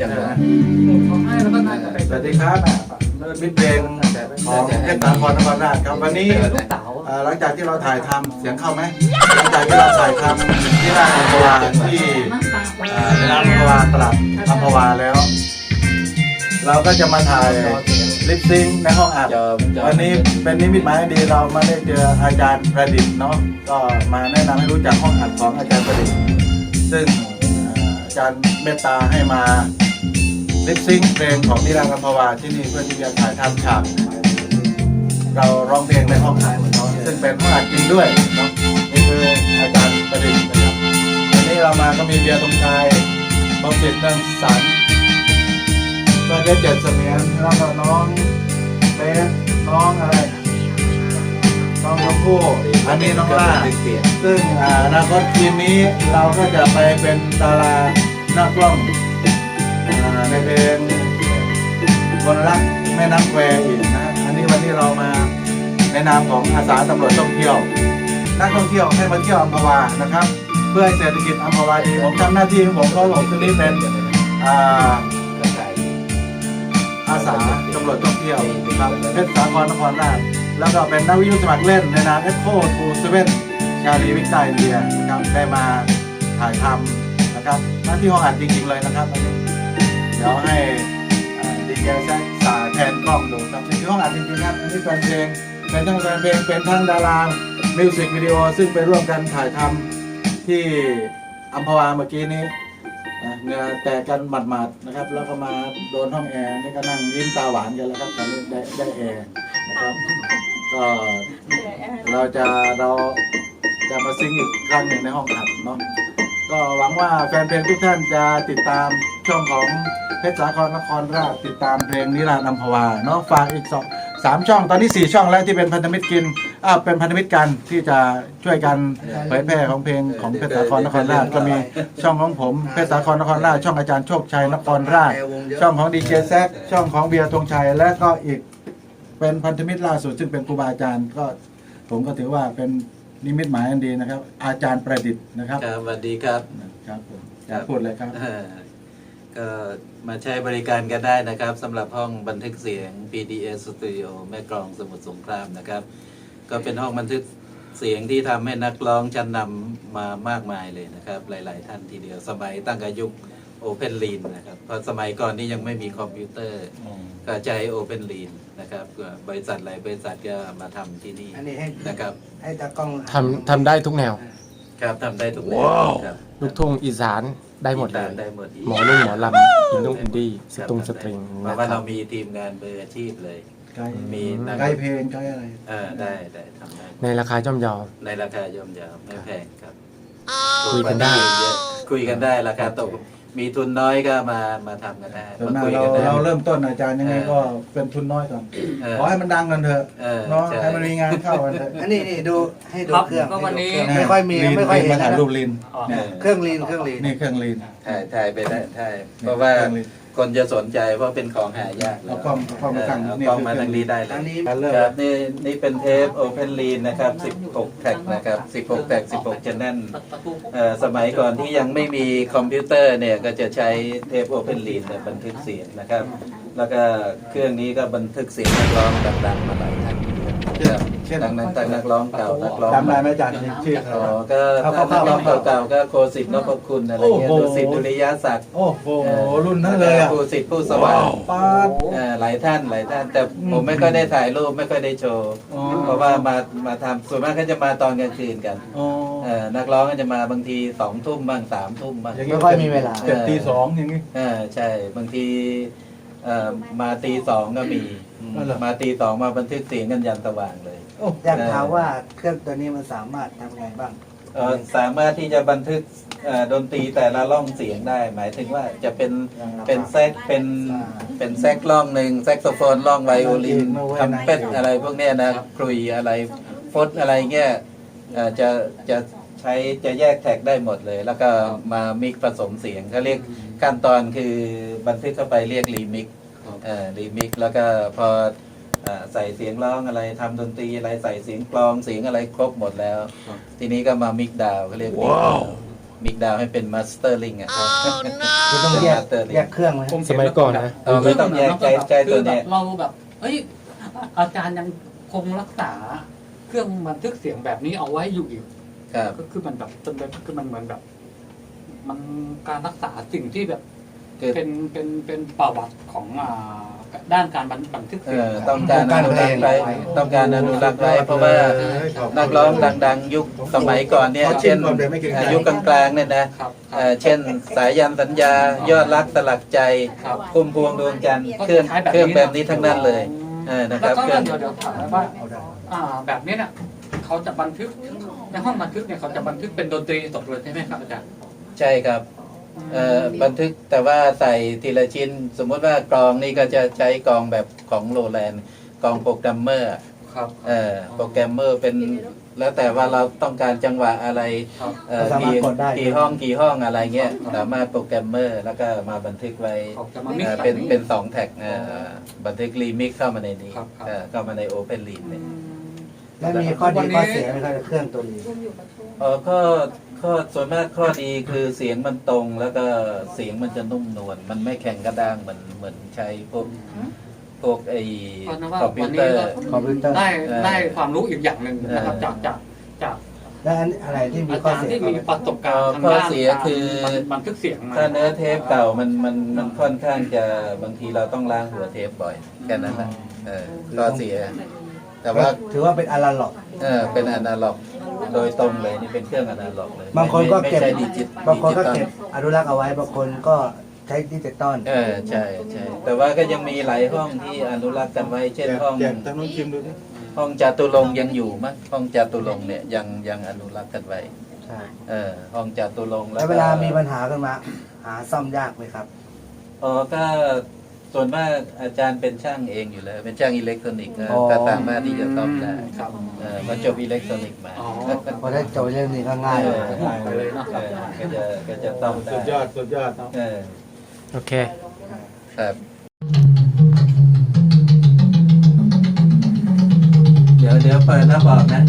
จังเลยเขาให้แล้วก็น่าจะไปสวัสดีครับมิตรเพลงของเพชรสาครนครราชครับวันนี้ลูกเต๋าเอ่อหลังจากที่เราถ่ายทำเสียงเข้าไหมหลังจากที่เราถ่ายทำที่ร้านอัมพวาที่เอ่อในร้านอัมพวาตลาดอัมพวาแล้ว เราก็จะมาถ่ายลิปซิงค์ในห้องอัดจอมจอมวันนี้เป็นนิมิตหมายอันดีเรามาได้เจออาจารย์ประดิษฐ์เนาะก็มาแนะนำให้รู้จักห้องอัดของอาจารย์ประดิษฐ์ซึ่งเอ่ออาจารย์เมตตาให้มา ลิปซิงค์เพลงของนิรันดร์อัมพวาที่นี่เพื่อที่จะถ่ายทำฉากเราร้องเพลงในห้องอัดเนาซึ่งเป็นห้องอัดจริงด้วยเนาะนี่คืออาจารย์ประดิษฐ์นะครับวันนี้เรามาก็มีเบียร์ตรงชายบองสิทธิ์เรื่งสันก็ได้เจ็ดเสมียนแล้วก็น้องเบสน้องอะไรน้องชมพู่อันนี้น้องล่าเสียซึ่งอนาคตทีมนี้เราก็จะไปเป็นดาราหน้ากล้อง ในเพลงคนรักแม่น้ำแควอีกนะ อันนี้วันนี้เรามาในนามของอาสาตำรวจท่องเที่ยว นักท่องเที่ยวให้มาเที่ยวอัมพวานะครับ เพื่อให้เศรษฐกิจอัมพวาดีผมทำหน้าที่ของผมก็ผมจะรีเป็นอากระจายอาสาตำรวจท่องเที่ยวครับเพชรสาครนครราชแล้วก็เป็นนักวิทยุสมัครเล่นในนามเอ็กโคทูเซเว่นชาลีวิจัยเดียนะครับได้มาถ่ายทำนะครับหน้าที่ห้องอัดจริงๆเลยนะครับอันนี้ ดี๋ยวให้ดีเจแซกสาแทนกล้องดูครับนี่คือห้องอัดจริงๆครับอันนี้เป็นเพลงเป็นทั้งแฟนเพลงเป็นทั้งดารามิวสิกวิดีโอซึ่งไปร่วมกันถ่ายทำที่อัมพวาเมื่อกี้นี้เหงื่อแตกกันหมาดๆนะครับ แล้วก็มาโดนห้องแอร์นี่ก็นั่งยิ้มตาหวานกันแล้วครับตอนนี้ได้ได้แอร์นะครับก็เราจะเราจะมาซิงอีกครั้งหนึ่งในห้องอัดเนาะก็หวังว่าแฟนเพลงทุกท่านจะติดตามช่องของ เพชรสาครนครราชติดตามเพลงนิรันดร์อัมพวาเนาะฝากอีกสองสามช่องตอนนี้สี่ช่องแล้วที่เป็นพันธมิตรกินอ่าเป็นพันธมิตรกันที่จะช่วยกันเผยแพร่ของเพลงของเพชรสาครนครราชก็มีช่องของผมเพชรสาครนครราชช่องอาจารย์โชคชัยนครราช ช่องของดีเจแซกช่องของเบียร์ธงชัยและก็อีกเป็นพันธมิตรล่าสุดซึ่งเป็นครูบาอาจารย์ก็ผมก็ถือว่าเป็นนิมิตหมายอันดีนะครับ อาจารย์ประดิษฐ์นะครับ ครับสวัสดีครับ ครับผมอยากพูดเลยครับเอ่อ ก็มาใช้บริการกันได้นะครับสำหรับห้องบันทึกเสียง PDS Studio แม่กลองสมุทรสงครามนะครับ ก็เป็นห้องบันทึกเสียงที่ทำให้นักร้องชั้นนำมามากมายเลยนะครับ หลาย ๆ ท่านทีเดียวสมัยตั้งแต่ยุค Open Lean นะครับเพราะสมัยก่อนนี้ยังไม่มีคอมพิวเตอร์ ก็ใช้ Open Lean นะครับก็บริษัทหลายบริษัทก็มาทำที่นี่อันนี้ให้นะครับให้ตากล้องทำทำได้ทุกแนว ครับทำได้ทุกแนวครับ ลูกทุ่งอีสาน ได้หมดเลย ได้หมดหมอนุ่งหมอลำอินนุ่งอินดี้สตุงสตริงเพนะราะคว่ารัเราบมีทีมงานเบอร์อาชีพเลยไกด์มีนักไกด์เพลงไกด์อะไร เออได้ได้ทำได้ในราคาย่อมเยา ในราคาย่อมเยาวไม่แพงครับคุยกันได้เยอะคุยกันได้ราคาตก มีทุนน้อยก็มามาทำกันได้ส่วนมาหน้าคุยเรากันได้ เราเริ่มต้นอาจารย์ยังไงก็เป็นทุนน้อยก่อนเออขอให้มันดังกันเถอะเออเนาะใช่ ให้มันมีงานเข้ากันเถอะอันนี้นี่ดูให้ดูครับเครื่องก็วันนี้ ให้ดูเครื่องไม่ค่อยมีลีนไม่ค่อยลีนเห็มานถ่ายนะรูปลินอ๋อ เนี่ยเครื่องลีนเครื่องลีนนี่เครื่องลีนถ่ายถ่ายไปได้ถ่ายเพราะว่าเครื่องลีน คนจะสนใจเพราะเป็นของหายากแล้เอาวกล้องเอากล้องมาตั้งเออเอานี่กล้องคือมาทางนี้ได้เลอันยนี้การเริ่มครับนี่นี่เป็นเทป Open Lean นะครับ 16 แท็กนะครับ 16 แท็ก 16 channel เอ่อสมัยก่อนที่ยังไม่มีคอมพิวเตอร์เนี่ย ก็จะใช้เทป Open Lean เนี่ยบันทึกเสียงนะครับ แล้วก็เครื่องนี้ก็บันทึกเสียงนักร้องดังๆมาหลายท่านครับเช่นดังนั้นตั้งนักร้องเก่านักร้องจำได้ไหมอาจารย์ชื่ออ๋เขาอก็ถ้านักร้องเก่าๆก็โคสิทธิ์นพคุณอะไรเงี้ยโอ้โห ดุสิตดุริยศักดิ์โอ้โหรุ่นนั้นเลยอะครูสิทธิ์ผู้สว่างปาด เอ่อหลายท่านหลายท่าน แต่ผมไม่ค่อยได้ถ่ายรูปไม่ค่อยได้โชว์อ๋อ เพราะว่ามามาทำส่วนมากก็จะมาตอนกลางคืนกันอ๋อเอ่อนักร้องก็จะมาบางทีสองทุ่มบ้างสามทุ่มบ้างอย่างนี้ไม่ค่อยมีเวลา เจ็ดตีสองอย่างนี้เออใช่บางทีเอ่อมาตีสองก็มี อ๋อเหรอ มาตีสองมาบันทึกเสียงกันยันสว่างเลย โอ้อยากถามว่าเครื่องตัวนี้มันสามารถทำไงบ้าง เอ่อสามารถที่จะบันทึกเอ่อดนตรีแต่ละร่องเสียงได้ หมายถึงว่าจะเป็นเป็นแซกเป็นเป็นแซกร่องหนึ่งแซกโซโฟนร่องไวโอลินทำเป็ดอะไรพวกเนี้ยนะครุยอะไรฟดอะไรเงี้ยเอ่อจะจะใช้จะแยกแท็กได้หมดเลย แล้วก็มามิกผสมเสียงเขาเรียกขั้นตอนคือบันทึกเข้าไปเรียกรีมิกเอ่อ รีมิกแล้วก็พอเอ่อใส่เสียงร้องอะไรทำดนตรีอะไรใส่เสียงกลองเสียงอะไรครบหมดแล้ว ทีนี้ก็มามิกดาวเขาเรียกมิกดาวมิกดาวให้เป็นมาสเตอร์ลิงอะคือต้องแยกแยกเครื่องไหมผมสมัยก่อนนะเออไม่ต้องแยกใจใจตัวเนี้ยคือแบบเราแบบเอ้ยอาจารย์ยังคงรักษา เครื่องบันทึกเสียงแบบนี้เอาไว้อยู่อีกครับก็คือมันแบบจนแบบคือมันเหมือนแบบ มันการรักษาสิ่งที่แบบ คือเป็นเป็นเป็นประวัติของอ่าด้านการบันบันทึกเอเสียงอต้องการอนุรักษ์ไว้ต้องการอนุรักษ์ไว้เพราะว่า นักร้องดัง ๆ ยุคสมัยก่อนเนี่ยขอชิเช่มนก่อนเดี๋ยวไม่เกรงใจอายุกลางๆเนี่ยนะครับ เอ่อเช่น สายันสัญญายอดรักสลักใจครับ พุ่มพวงดวงจันทร์เครื่องเครื่องแบบนี้ทั้งนั้นเลยเออนะคแล้รัวบก็เครื่องเดี๋ยวเดี๋ยวถามว่าอ่าแบบนี้เนี่ยเขาจะบันทึกในห้องบันทึกเนี่ยเขาจะบันทึกเป็นดนตรีสดเลยใช่ไหมครับอาจารย์ ใช่ครับเอ่อ บันทึกแต่ว่าใส่ทีละชิ้น สมมติว่ากลองนี่ก็จะใช้กลองแบบของโรแลนด์กลองโปรแกรมเมอร์ครับเอ่อโปรแกรมเมอร์เป็นแล้วแต่ว่าเราต้องการจังหวะอะไรครับเอ่อสามารถกี่กดได้ กี่ห้องกี่ห้องอะไรเงี้ยสามารถโปรแกรมเมอร์แล้วก็มาบันทึกไว้เขาจะมามิกเอ่อซ์เป็นเป็นสองแท็กเอ่อบันทึกรีมิกเข้ามาในนี้ครับครับ เอ่อเข้ามาในโอเพนลีเนี่ย แล้วมีข้อดีข้อเสียไหมครับเครื่องตัวนี้ เออข้อ ข้อส่วนมากข้อดีคือเสียงมันตรงแล้วก็เสียงมันจะนุ่มนวลมันไม่แข็งกระด้างเหมือนเหมือนใช้พวกพวกไอ้เพราะฉะนั้นว่าคอมพิวัวนเตนี้อร์ ก็คอมพิวเตอร์ได้เออได้ความรู้อีกอย่างหนึ่งนะครับเออจากจากจากแล้วอันอะไรที่มีอาข้อจารย์เสียที่ครับมีประสบการณ์ทางข้อด้านเสียคือ การบันทึกเสียงมาถ้าเนื้อเทปเก่ามันมันมันค่อนข้างจะบางทีเราต้องล้างหัวเทปบ่อยแค่นั้นแหละเออข้อเสีย แต่ว่าถือว่าเป็นอะนาล็อก เออเป็นอนาล็อก โดยตรงเลยนี่เป็นเครื่องอนาล็อกเลยบางคนก็ไม่เก็บ ไม่ใช่ดิจิตบางคนก็ดิจิตอลเก็บอนุรักษ์เอาไว้บางคนก็ใช้ดิจิตอลเออใช่ใช่แต่ว่าก็ยังมีหลายห้องที่อนุรักษ์กันไว้ เช่นห้องแจกทางน้องชิมดูดิห้องจาตุรงค์ยังอยู่มั้งห้องจาตุรงค์เนี่ยยังยังอนุรักษ์กันไว้ใช่เออห้องจาตุรงค์แล้วก็ เวลามีปัญหาขึ้นมา หาซ่อมยากไหมครับ อ๋อก็ ส่วนมากอาจารย์เป็นช่างเองอยู่แล้ว เป็นช่างอิเล็กทรอนิกส์ก็อ๋อ ก็สามารถที่จะซ่อมได้ครับ เออมาจบอิเล็กทรอนิกส์มาอ๋อพอได้โจทย์เรื่องนี้ก็ง่ายเอเลอยไปเลยเนอะเออก็จะก็จะซ่อมได้สุดยอดสุดยอดเออโอเค ครับ เดี๋ยวเดี๋ยวเปิดแล้วบอกนะ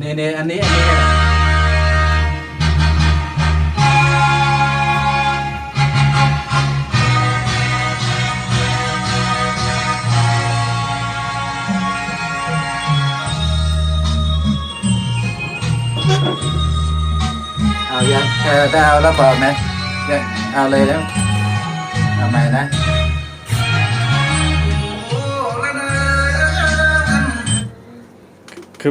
นี่นี่อันนี้อันนี้ ออถ้าเอาแล้วบอกนะเนี่ยเอาเลยแล้วเอาใหม่นะคือ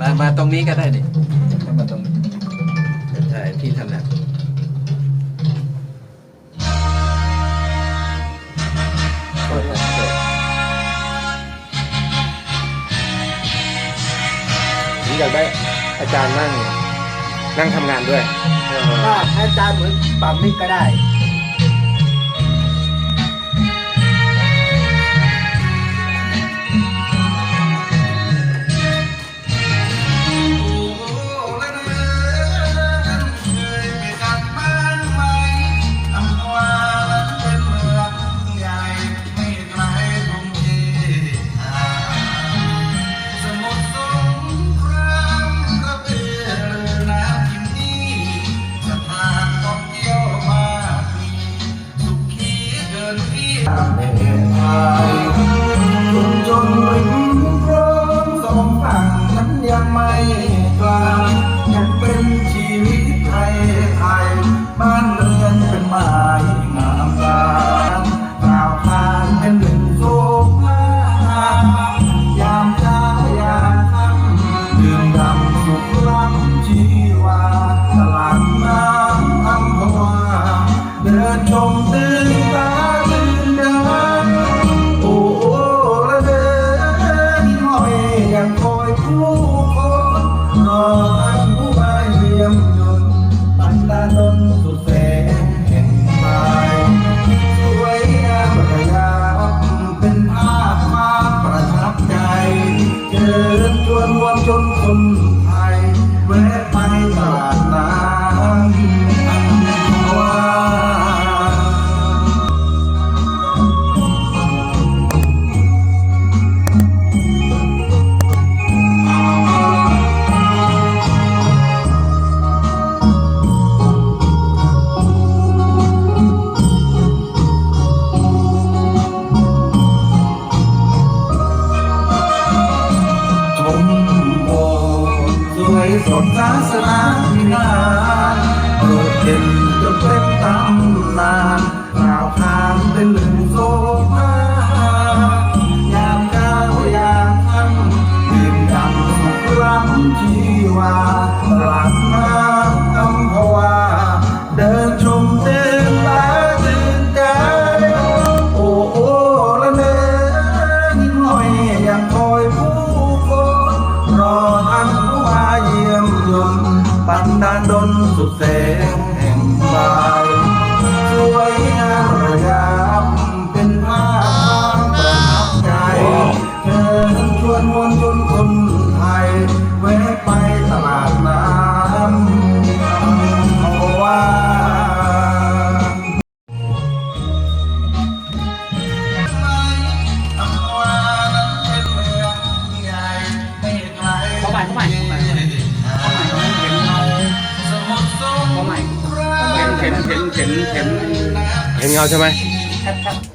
มามาตรงนี้ก็ได้ดิเข้ามาตรงนี้จะถ่ายที่ถนัดผมอยากได้อาจารย์นั่ง นั่งทำงานด้วยถ้าให้อาจารย์เหมือนปั๊มมิกก็ได้ เป็นหนึ่งโซภายามก้าวยามค่ำดื่มดำสุขล้ำชีวาตลาดน้ำอัมพวา เดินชมเดินตาตื่นใจโอ้โอ้ละเนยิ้มหน่อยยังคอยผู้คนรอท่านผู้มาเยี่ยมยนปันดานดนสุดแสงแห่งบายสวย เอาใช่ไหมครับครับ